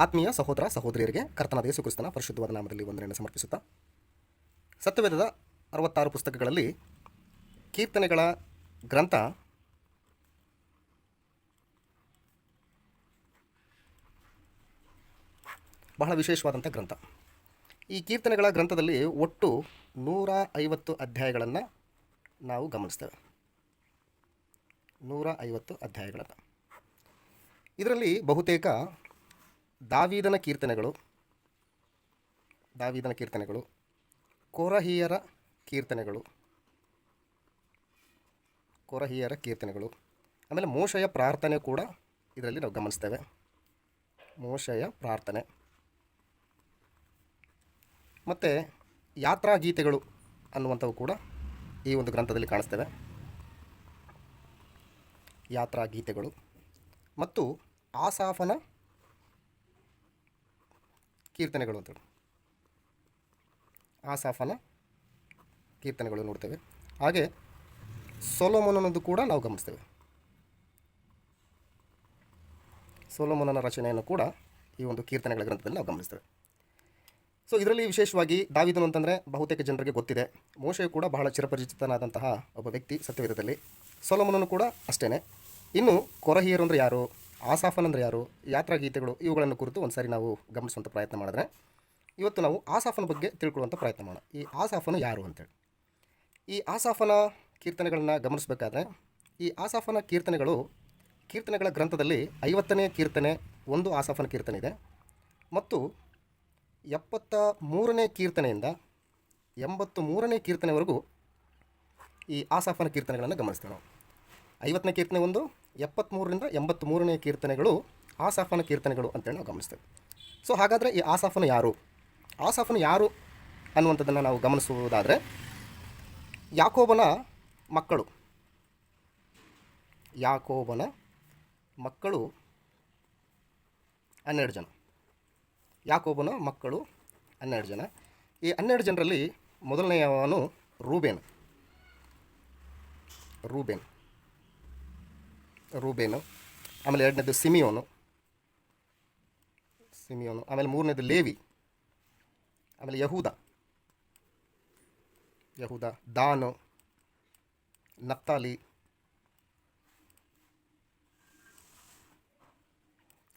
ಆತ್ಮೀಯ ಸಹೋದರ, ಸಹೋದರಿಯರಿಗೆ ಕರ್ತನಾದ ಯೇಸು ಕ್ರಿಸ್ತನ ಪರಿಶುದ್ಧವಾದ ನಾಮದಲ್ಲಿ ವಂದನೆಯನ್ನು ಸಮರ್ಪಿಸುತ್ತಾ, ಸತ್ಯವೇದದ ಅರವತ್ತಾರು ಪುಸ್ತಕಗಳಲ್ಲಿ ಕೀರ್ತನೆಗಳ ಗ್ರಂಥ ಬಹಳ ವಿಶೇಷವಾದಂಥ ಗ್ರಂಥ. ಈ ಕೀರ್ತನೆಗಳ ಗ್ರಂಥದಲ್ಲಿ ಒಟ್ಟು ನೂರ ಐವತ್ತು ಅಧ್ಯಾಯಗಳನ್ನು ನಾವು ಗಮನಿಸ್ತೇವೆ. ನೂರ ಐವತ್ತು ಅಧ್ಯಾಯಗಳನ್ನು. ಇದರಲ್ಲಿ ಬಹುತೇಕ ದಾವೀದನ ಕೀರ್ತನೆಗಳು ದಾವೀದನ ಕೀರ್ತನೆಗಳು, ಕೊರಹಿಯರ ಕೀರ್ತನೆಗಳು ಕೊರಹಿಯರ ಕೀರ್ತನೆಗಳು. ಆಮೇಲೆ ಮೋಶಯ ಪ್ರಾರ್ಥನೆ ಕೂಡ ಇದರಲ್ಲಿ ನಾವು ಗಮನಿಸ್ತೇವೆ. ಮೋಶಯ ಪ್ರಾರ್ಥನೆ. ಮತ್ತು ಯಾತ್ರಾ ಗೀತೆಗಳು ಅನ್ನುವಂಥವು ಕೂಡ ಈ ಒಂದು ಗ್ರಂಥದಲ್ಲಿ ಕಾಣಿಸ್ತೇವೆ. ಯಾತ್ರಾ ಗೀತೆಗಳು ಮತ್ತು ಆಸಾಫನ ಕೀರ್ತನೆಗಳು ಅಂತೇಳಿ ಆಸಾಫನ ಕೀರ್ತನೆಗಳು ನೋಡ್ತೇವೆ. ಹಾಗೆ ಸೊಲೋಮೋನನದು ಕೂಡ ನಾವು ಗಮನಿಸ್ತೇವೆ. ಸೊಲೋಮೋನನ ರಚನೆಯನ್ನು ಕೂಡ ಈ ಒಂದು ಕೀರ್ತನೆಗಳ ಗ್ರಂಥದಲ್ಲಿ ನಾವು ಗಮನಿಸ್ತೇವೆ. ಸೊ ಇದರಲ್ಲಿ ವಿಶೇಷವಾಗಿ ದಾವಿದನು ಅಂತಂದರೆ ಬಹುತೇಕ ಜನರಿಗೆ ಗೊತ್ತಿದೆ. ಮೋಶೆಯು ಕೂಡ ಬಹಳ ಚಿರಪರಿಚಿತನಾದಂತಹ ಒಬ್ಬ ವ್ಯಕ್ತಿ ಸತ್ಯವೇದದಲ್ಲಿ. ಸೊಲೋಮನನು ಕೂಡ ಅಷ್ಟೇ ಇನ್ನು ಕೊರಹಿಯರು ಅಂದರೆ ಯಾರು? ಆಸಾಫನ್ ಅಂದರೆ ಯಾರು? ಯಾತ್ರಾ ಗೀತೆಗಳು, ಇವುಗಳನ್ನು ಕುರಿತು ಒಂದು ಸಾರಿ ನಾವು ಗಮನಿಸುವಂಥ ಪ್ರಯತ್ನ ಮಾಡಿದ್ರೆ, ಇವತ್ತು ನಾವು ಆಸಾಫನ ಬಗ್ಗೆ ತಿಳ್ಕೊಳ್ಳುವಂಥ ಪ್ರಯತ್ನ ಮಾಡೋಣ. ಈ ಆಸಾಫನು ಯಾರು ಅಂತೇಳಿ ಈ ಆಸಾಫನ ಕೀರ್ತನೆಗಳನ್ನು ಗಮನಿಸಬೇಕಾದ್ರೆ, ಈ ಆಸಾಫನ ಕೀರ್ತನೆಗಳು ಕೀರ್ತನೆಗಳ ಗ್ರಂಥದಲ್ಲಿ ಐವತ್ತನೇ ಕೀರ್ತನೆ, ಒಂದು ಆಸಾಫನ ಕೀರ್ತನೆ ಇದೆ. ಮತ್ತು ಎಪ್ಪತ್ತ ಮೂರನೇ ಕೀರ್ತನೆಯಿಂದ ಎಂಬತ್ತು ಮೂರನೇ ಕೀರ್ತನೆವರೆಗೂ ಈ ಆಸಾಫನ ಕೀರ್ತನೆಗಳನ್ನು ಗಮನಿಸ್ತೇವೆ ನಾವು. ಐವತ್ತನೇ ಕೀರ್ತನೆ ಒಂದು ಎಪ್ಪತ್ತ್ಮೂರರಿಂದ ಎಂಬತ್ತ್ ಮೂರನೇ ಕೀರ್ತನೆಗಳು ಆಸಾಫನ ಕೀರ್ತನೆಗಳು ಅಂತೇಳಿ ನಾವು ಗಮನಿಸ್ತೇವೆ. ಸೊ ಹಾಗಾದರೆ ಈ ಆಸಾಫನು ಯಾರು? ಆಸಾಫನು ಯಾರು ಅನ್ನುವಂಥದ್ದನ್ನು ನಾವು ಗಮನಿಸುವುದಾದರೆ ಯಾಕೋಬನ ಮಕ್ಕಳು. ಯಾಕೋಬನ ಮಕ್ಕಳು ಹನ್ನೆರಡು ಜನ. ಯಾಕೋಬನ ಮಕ್ಕಳು ಹನ್ನೆರಡು ಜನ. ಈ ಹನ್ನೆರಡು ಜನರಲ್ಲಿ ಮೊದಲನೆಯವನು ರೂಬೇನ್. ರೂಬೇನ್. ರೂಬೇನು, ಆಮೇಲೆ ಎರಡನೇದು ಸಿಮಿಯೋನು. ಸಿಮಿಯೋನು, ಆಮೇಲೆ ಮೂರನೇದು ಲೇವಿ, ಆಮೇಲೆ ಯಹೂದ. ಯಹೂದ, ದಾನು ನಪ್ತಾಲಿ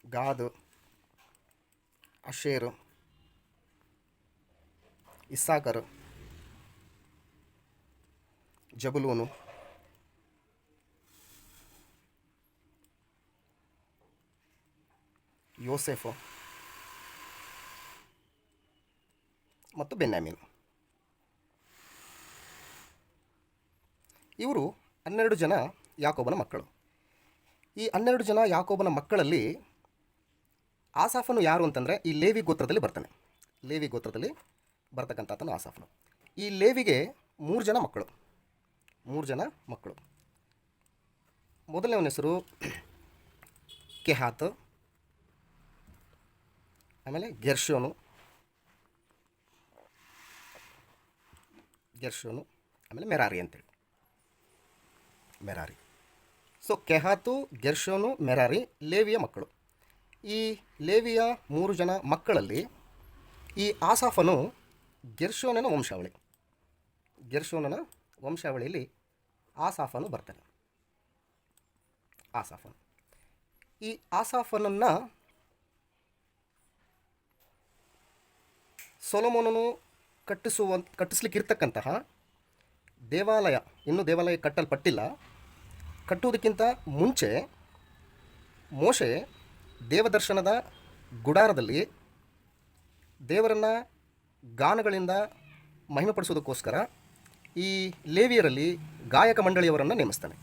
ಗಾದು, ಅಶೇರು, ಇಸ್ಸಾಕರು, ಜಬುಲೂನು. ಯೋಸೆಫು ಮತ್ತು ಬೆನ್ನಾಮಿನ್ ಇವರು ಹನ್ನೆರಡು ಜನ ಯಾಕೋಬನ ಮಕ್ಕಳು. ಈ ಹನ್ನೆರಡು ಜನ ಯಾಕೋಬನ ಮಕ್ಕಳಲ್ಲಿ ಆಸಾಫನು ಯಾರು ಅಂತಂದರೆ ಈ ಲೇವಿ ಗೋತ್ರದಲ್ಲಿ ಬರ್ತಾನೆ. ಲೇವಿ ಗೋತ್ರದಲ್ಲಿ ಬರ್ತಕ್ಕಂಥತನು ಆಸಾಫನು. ಈ ಲೇವಿಗೆ ಮೂರು ಜನ ಮಕ್ಕಳು. ಮೂರು ಜನ ಮಕ್ಕಳು. ಮೊದಲನೇವನ ಹೆಸರು ಕೆಹಾತ್. ಆಮೇಲೆ ಗೆರ್ಶೋನು ಗೆರ್ಶೋನು ಆಮೇಲೆ ಮೆರಾರಿ ಅಂತೇಳಿ. Merari. So Kohath Gershon Merari, ಲೇವಿಯ ಮಕ್ಕಳು. ಈ ಲೇವಿಯ ಮೂರು ಜನ ಮಕ್ಕಳಲ್ಲಿ ಈ ಆಸಾಫನು ಗೆರ್ಶೋನನ ವಂಶಾವಳಿ. ಗೆರ್ಶೋನನ ವಂಶಾವಳಿಯಲ್ಲಿ ಆಸಾಫನು ಬರ್ತಾನೆ. ಆಸಾಫನು. ಈ ಆಸಾಫನನ್ನು ಸೊಲೊಮೋನನು ಕಟ್ಟಿಸುವ ಕಟ್ಟಿಸ್ಲಿಕ್ಕಿರ್ತಕ್ಕಂತಹ ದೇವಾಲಯ. ಇನ್ನೂ ದೇವಾಲಯ ಕಟ್ಟಲ್ಪಟ್ಟಿಲ್ಲ. ಕಟ್ಟುವುದಕ್ಕಿಂತ ಮುಂಚೆ ಮೋಶೆ ದೇವದರ್ಶನದ ಗುಡಾರದಲ್ಲಿ ದೇವರನ್ನು ಗಾನಗಳಿಂದ ಮಹಿಮೆಪಡಿಸೋದಕ್ಕೋಸ್ಕರ ಈ ಲೇವಿಯರಲ್ಲಿ ಗಾಯಕ ಮಂಡಳಿಯವರನ್ನು ನೇಮಿಸ್ತಾನೆ.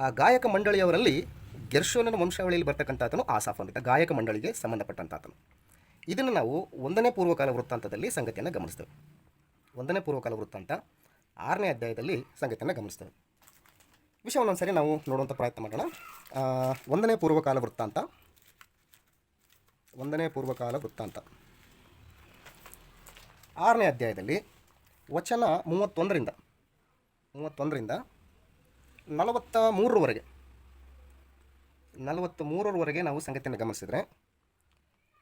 ಆ ಗಾಯಕ ಮಂಡಳಿಯವರಲ್ಲಿ ಗೆರ್ಶೋನನ ವಂಶಾವಳಿಯಲ್ಲಿ ಬರ್ತಕ್ಕಂಥಾತನು ಅಂತ ಗಾಯಕ ಮಂಡಳಿಗೆ ಸಂಬಂಧಪಟ್ಟಂತಾತನು ಇದನ್ನು ನಾವು ಒಂದನೇ ಪೂರ್ವಕಾಲ ವೃತ್ತಾಂತದಲ್ಲಿ ಸಂಗತಿಯನ್ನು ಗಮನಿಸ್ತೇವೆ. ಒಂದನೇ ಪೂರ್ವಕಾಲ ವೃತ್ತಾಂತ ಆರನೇ ಅಧ್ಯಾಯದಲ್ಲಿ ಸಂಗತಿಯನ್ನು ಗಮನಿಸ್ತೇವೆ. ವಿಷಯವನ್ನು ಒಂದ್ಸರಿ ನಾವು ನೋಡುವಂಥ ಪ್ರಯತ್ನ ಮಾಡೋಣ. ಒಂದನೇ ಪೂರ್ವಕಾಲ ವೃತ್ತಾಂತ. ಒಂದನೇ ಪೂರ್ವಕಾಲ ವೃತ್ತಾಂತ. ಆರನೇ ಅಧ್ಯಾಯದಲ್ಲಿ ವಚನ ಮೂವತ್ತೊಂದರಿಂದ ಮೂವತ್ತೊಂದರಿಂದ ನಲವತ್ತ ಮೂರರವರೆಗೆ ನಲವತ್ತ ಮೂರರವರೆಗೆ ನಾವು ಸಂಗತಿಯನ್ನು ಗಮನಿಸಿದರೆ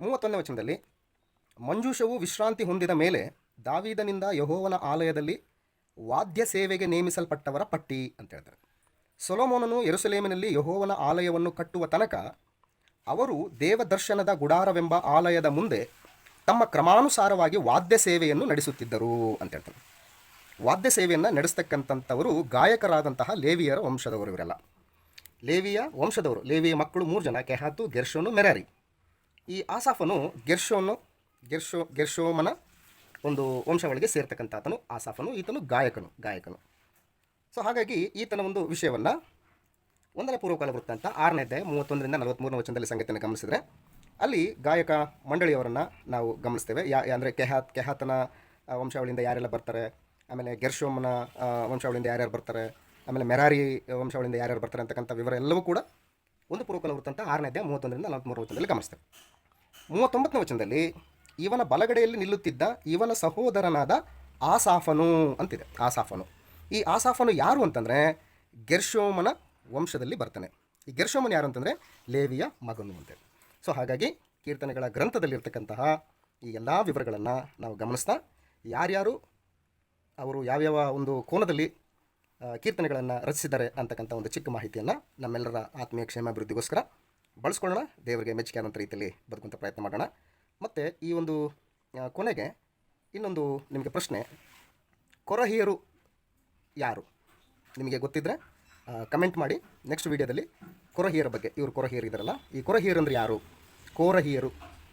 ಮೂವತ್ತೊಂದನೇ ವಚನದಲ್ಲಿ, ಮಂಜೂಷವು ವಿಶ್ರಾಂತಿ ಹೊಂದಿದ ಮೇಲೆ ದಾವೀದನಿಂದ ಯಹೋವನ ಆಲಯದಲ್ಲಿ ವಾದ್ಯ ಸೇವೆಗೆ ನೇಮಿಸಲ್ಪಟ್ಟವರ ಪಟ್ಟಿ ಅಂತ ಹೇಳ್ತಾರೆ. ಸೊಲೋಮೋನನು ಯೆರೂಸಲೇಮಿನಲ್ಲಿ ಯಹೋವನ ಆಲಯವನ್ನು ಕಟ್ಟುವ ತನಕ ಅವರು ದೇವದರ್ಶನದ ಗುಡಾರವೆಂಬ ಆಲಯದ ಮುಂದೆ ತಮ್ಮ ಕ್ರಮಾನುಸಾರವಾಗಿ ವಾದ್ಯ ಸೇವೆಯನ್ನು ನಡೆಸುತ್ತಿದ್ದರು ಅಂತ ಹೇಳ್ತಾರೆ. ವಾದ್ಯ ಸೇವೆಯನ್ನು ನಡೆಸ್ತಕ್ಕಂಥವರು ಗಾಯಕರಾದಂತಹ ಲೇವಿಯರ ವಂಶದವರು ಇವರೆಲ್ಲ. ಲೇವಿಯ ವಂಶದವರು, ಲೇವಿಯ ಮಕ್ಕಳು ಮೂರು ಜನ, ಕೆಹಾತು ಗೆರ್ಶೋನು ಮೆರಾರಿ. ಈ ಆಸಾಫನು ಗೆರ್ಶೋನು ಗೆರ್ಶೋ ಗೆರ್ಶೋಮನ ಒಂದು ವಂಶಗಳಿಗೆ ಸೇರ್ತಕ್ಕಂಥ ಆತನು ಆಸಾಫನು ಈತನು ಗಾಯಕನು ಗಾಯಕನು. ಸೊ ಹಾಗಾಗಿ ಈತನ ಒಂದು ವಿಷಯವನ್ನು ಒಂದನೇ ಪೂರ್ವಕಾಲ ವೃತ್ತಾಂತ ಆರನೇ ಅಧ್ಯಾಯ ಮೂವತ್ತೊಂದರಿಂದ ನಲವತ್ತ್ಮೂರನೇ ವಚನದಲ್ಲಿ ಸಂಗತಿಯನ್ನು ಗಮನಿಸಿದರೆ, ಅಲ್ಲಿ ಗಾಯಕ ಮಂಡಳಿಯವರನ್ನು ನಾವು ಗಮನಿಸ್ತೇವೆ. ಯಾ ಅಂದರೆ ಕೆಹಾತ್, ಕೆಹಾತನ ವಂಶಾವಳಿಯಿಂದ ಯಾರೆಲ್ಲ ಬರ್ತಾರೆ? ಆಮೇಲೆ ಗೆರ್ಶೋಮನ ವಂಶಾವಳಿಯಿಂದ ಯಾರ್ಯಾರು ಬರ್ತಾರೆ? ಆಮೇಲೆ ಮೆರಾರಿ ವಂಶಾವಳಿಯಿಂದ ಯಾರ್ಯಾರು ಬರ್ತಾರೆ ಅಂತಕ್ಕಂಥ ವಿವರ ಎಲ್ಲವೂ ಕೂಡ ಒಂದು ಪೂರ್ವಕಾಲ ವೃತ್ತಾಂತ ಆರನೇ ಅಧ್ಯಾಯ ಮೂವತ್ತೊಂದರಿಂದ ನಲವತ್ತ್ಮೂರು ವಚನದಲ್ಲಿ ಗಮನಿಸ್ತೇವೆ. ಮೂವತ್ತೊಂಬತ್ತನೇ ವಚನದಲ್ಲಿ, ಇವನ ಬಲಗಡೆಯಲ್ಲಿ ನಿಲ್ಲುತ್ತಿದ್ದ ಇವನ ಸಹೋದರನಾದ ಆಸಾಫನು ಅಂತಿದೆ. ಆಸಾಫನು. ಈ ಆಸಾಫನು ಯಾರು ಅಂತಂದರೆ ಗೆರ್ಶೋಮನ ವಂಶದಲ್ಲಿ ಬರ್ತಾನೆ. ಈ ಗೆರ್ಶೋಮನ್ ಯಾರು ಅಂತಂದರೆ, ಲೇವಿಯ ಮಗನು ಅಂತೆ. ಸೊ, ಹಾಗಾಗಿ ಕೀರ್ತನೆಗಳ ಗ್ರಂಥದಲ್ಲಿರ್ತಕ್ಕಂತಹ ಈ ಎಲ್ಲ ವಿವರಗಳನ್ನು ನಾವು ಗಮನಿಸ್ತಾ, ಯಾರ್ಯಾರು ಅವರು ಯಾವ್ಯಾವ ಒಂದು ಕೋನದಲ್ಲಿ ಕೀರ್ತನೆಗಳನ್ನು ರಚಿಸಿದ್ದಾರೆ ಅಂತಕ್ಕಂಥ ಒಂದು ಚಿಕ್ಕ ಮಾಹಿತಿಯನ್ನು ನಮ್ಮೆಲ್ಲರ ಆತ್ಮೀಯ ಕ್ಷೇಮಾಭಿವೃದ್ಧಿಗೋಸ್ಕರ ಬಳಸ್ಕೊಳ್ಳೋಣ. ದೇವರಿಗೆ ಮೆಚ್ಚುಗೆ ಅನ್ನೋಂಥ ರೀತಿಯಲ್ಲಿ ಬದುಕುವಂಥ ಪ್ರಯತ್ನ ಮಾಡೋಣ. ಮತ್ತು ಈ ಒಂದು ಕೊನೆಗೆ ಇನ್ನೊಂದು ನಿಮಗೆ ಪ್ರಶ್ನೆ. ಕೊರಹಿಯರು ಯಾರು? ನಿಮಗೆ ಗೊತ್ತಿದ್ದರೆ ಕಮೆಂಟ್ ಮಾಡಿ. ನೆಕ್ಸ್ಟ್ ವೀಡಿಯೋದಲ್ಲಿ ಕೊರಹಿಯರ ಬಗ್ಗೆ. ಇವರು ಕೊರಹಿಯರು ಇದ್ದಾರಲ್ಲ, ಈ ಕೊರಹಿಯರು ಅಂದರೆ ಯಾರು? ಕೋರಹಿಯರು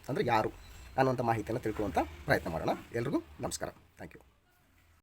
ಅಂದರೆ ಯಾರು ಅನ್ನುವಂಥ ಮಾಹಿತಿಯನ್ನು ತಿಳ್ಕೊಳ್ಳುವಂಥ ಪ್ರಯತ್ನ ಮಾಡೋಣ. ಎಲ್ರಿಗೂ ನಮಸ್ಕಾರ. Thank you